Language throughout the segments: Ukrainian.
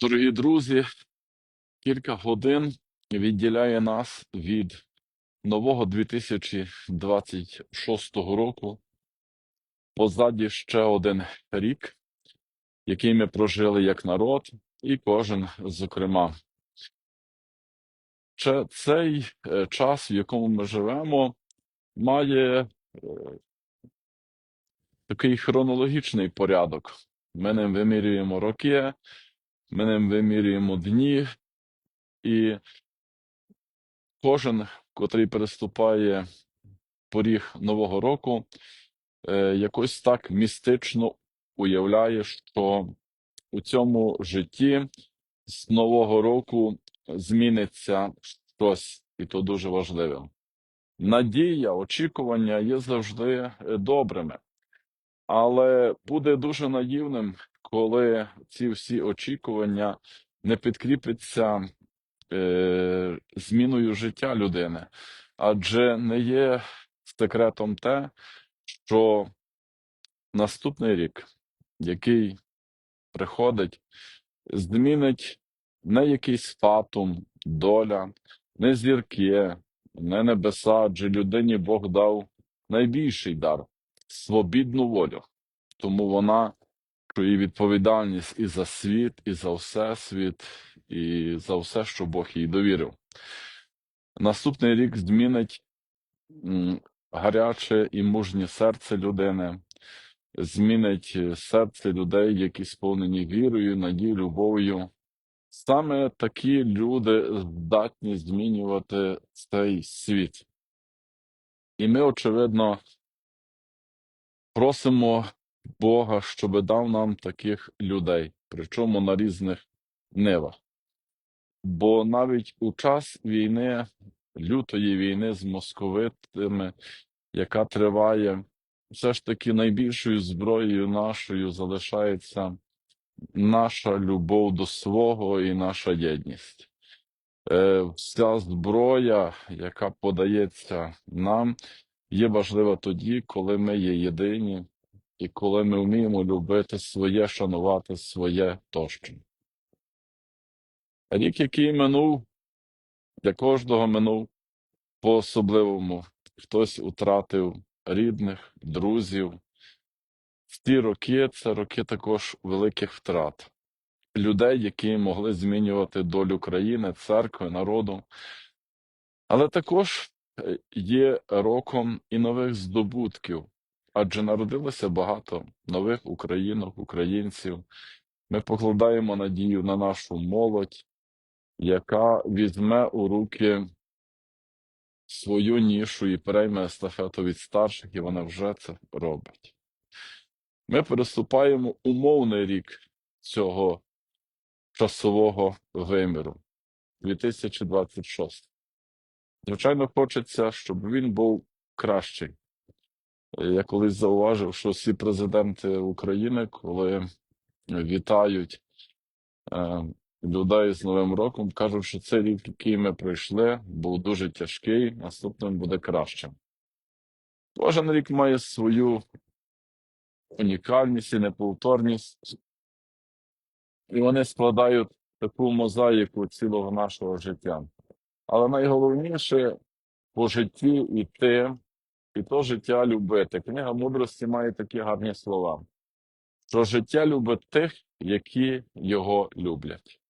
Дорогі друзі, кілька годин відділяє нас від нового 2026 року. Позаді ще один рік, який ми прожили як народ, і кожен, зокрема. Че- Цей е, час, в якому ми живемо, має е, такий хронологічний порядок. Ми ним вимірюємо роки, ми ним вимірюємо дні, і кожен, котрий переступає поріг Нового року, е, якось так містично уявляє, що у цьому житті з Нового року зміниться щось, і то дуже важливе. Надія, очікування є завжди е, добрими, але буде дуже наївним, коли ці всі очікування не підкріпляться е, зміною життя людини. Адже не є секретом те, що наступний рік, який приходить, змінить не якийсь фатум, доля, не зірки, не небеса, адже людині Бог дав найбільший дар свобідну волю. Тому вона чує відповідальність і за світ, і за всесвіт, і за все, що Бог їй довірив. Наступний рік змінить гаряче і мужнє серце людини, змінить е, серце людей, які сповнені вірою, надією, любов'ю. Саме такі люди здатні змінювати цей світ. І ми, очевидно, просимо Бога, щоб дав нам таких людей, причому на різних нивах. Бо навіть у час війни, лютої війни з московитами, яка триває, все ж таки найбільшою зброєю нашою залишається наша любов до свого і наша єдність. Е, Вся зброя, яка подається нам, є важлива тоді, коли ми є єдині, і коли ми вміємо любити своє, шанувати своє тощо. Рік, який минув, для кожного минув по-особливому. Хтось втратив рідних, друзів. В ті роки це роки також великих втрат. Людей, які могли змінювати долю країни, церкви, народу. Але також є роком і нових здобутків, адже народилося багато нових українок, українців. Ми покладаємо надію на нашу молодь, яка візьме у руки свою нішу і перейме естафету від старших, і вона вже це робить. Ми переступаємо умовний рік цього часового виміру 2026. Звичайно, хочеться, щоб він був кращий. Я колись зауважив, що всі президенти України, коли вітають е, людей з Новим роком, кажуть, що цей рік, який ми пройшли, був дуже тяжкий, наступним буде кращим. Кожен рік має свою унікальність і неповторність, і вони складають таку мозаїку цілого нашого життя. Але найголовніше по житті йти, і то життя любити. Книга мудрості має такі гарні слова: що життя любить тих, які його люблять.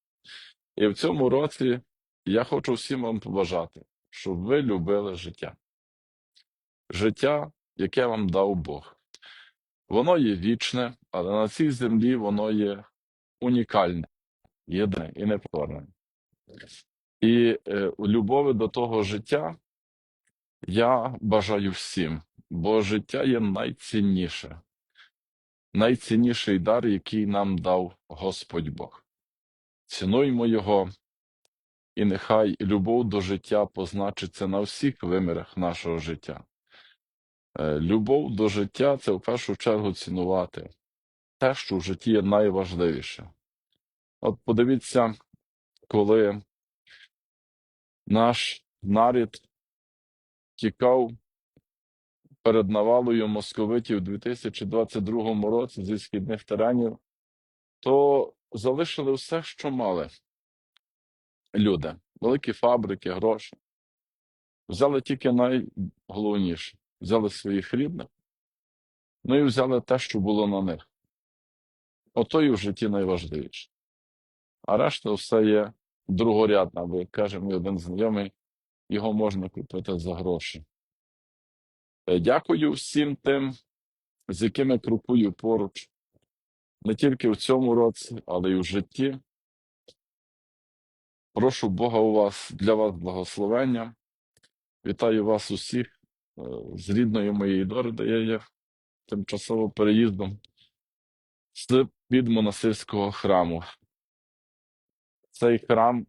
І в цьому році я хочу всім вам побажати, щоб ви любили життя. Життя, яке вам дав Бог. Воно є вічне, але на цій землі воно є унікальне, єдине і неповторне. І е, любові до того життя я бажаю всім, бо життя є найцінніше, найцінніший дар, який нам дав Господь Бог. Цінуймо його, і нехай любов до життя позначиться на всіх вимірах нашого життя. Е, Любов до життя це в першу чергу цінувати те, що в житті є найважливіше. От подивіться, коли наш нарід тікав перед навалою московитів у 2022 році зі східних теренів, то залишили все, що мали люди, великі фабрики, гроші. Взяли тільки найголовніше, взяли своїх рідних, ну і взяли те, що було на них. Ото і в житті найважливіше. А решта все є другорядна, бо як каже мій один знайомий, його можна купити за гроші. Е, Дякую всім тим, з якими крокую поруч, не тільки в цьому році, але й у житті. Прошу Бога у вас для вас благословення. Вітаю вас усіх е, з рідної моєї дори, де я є тимчасово переїздом з під монастирського храму. Цей храм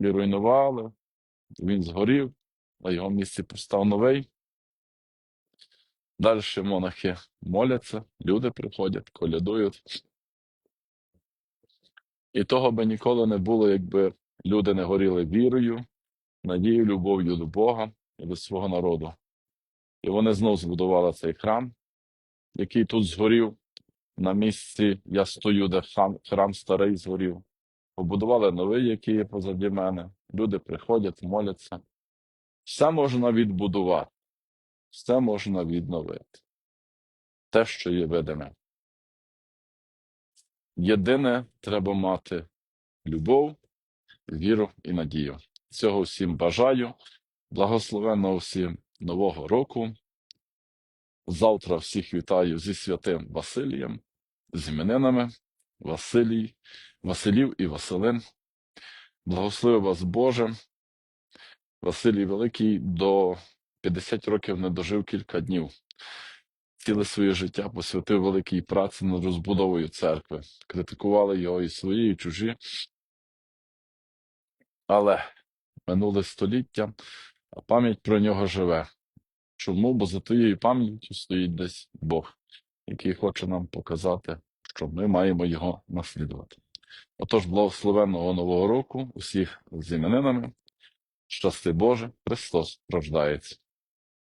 і руйнували, він згорів, на його місці постав новий. Далі монахи моляться, люди приходять, колядують. І того би ніколи не було, якби люди не горіли вірою, надією, любов'ю до Бога і до свого народу. І вони знов збудували цей храм, який тут згорів. На місці я стою, де храм, храм старий згорів. Побудували новий, який є позаді мене. Люди приходять, моляться. Все можна відбудувати, все можна відновити. Те, що є видиме. Єдине треба мати любов, віру і надію. Цього всім бажаю. Благословенного всім Нового року. Завтра всіх вітаю зі святим Василієм, з іменинами Василій, Василів і Василин. Благослови вас Боже. Василій Великий до 50 років не дожив кілька днів. Ціле своє життя посвятив великій праці над розбудовою церкви. Критикували його і свої, і чужі. Але минуле століття, а пам'ять про нього живе. Чому? Бо за тією пам'яттю стоїть десь Бог, який хоче нам показати, що ми маємо його наслідувати. Отож, благословенного Нового року, усіх з іменинами, щасти Боже, Христос рождається.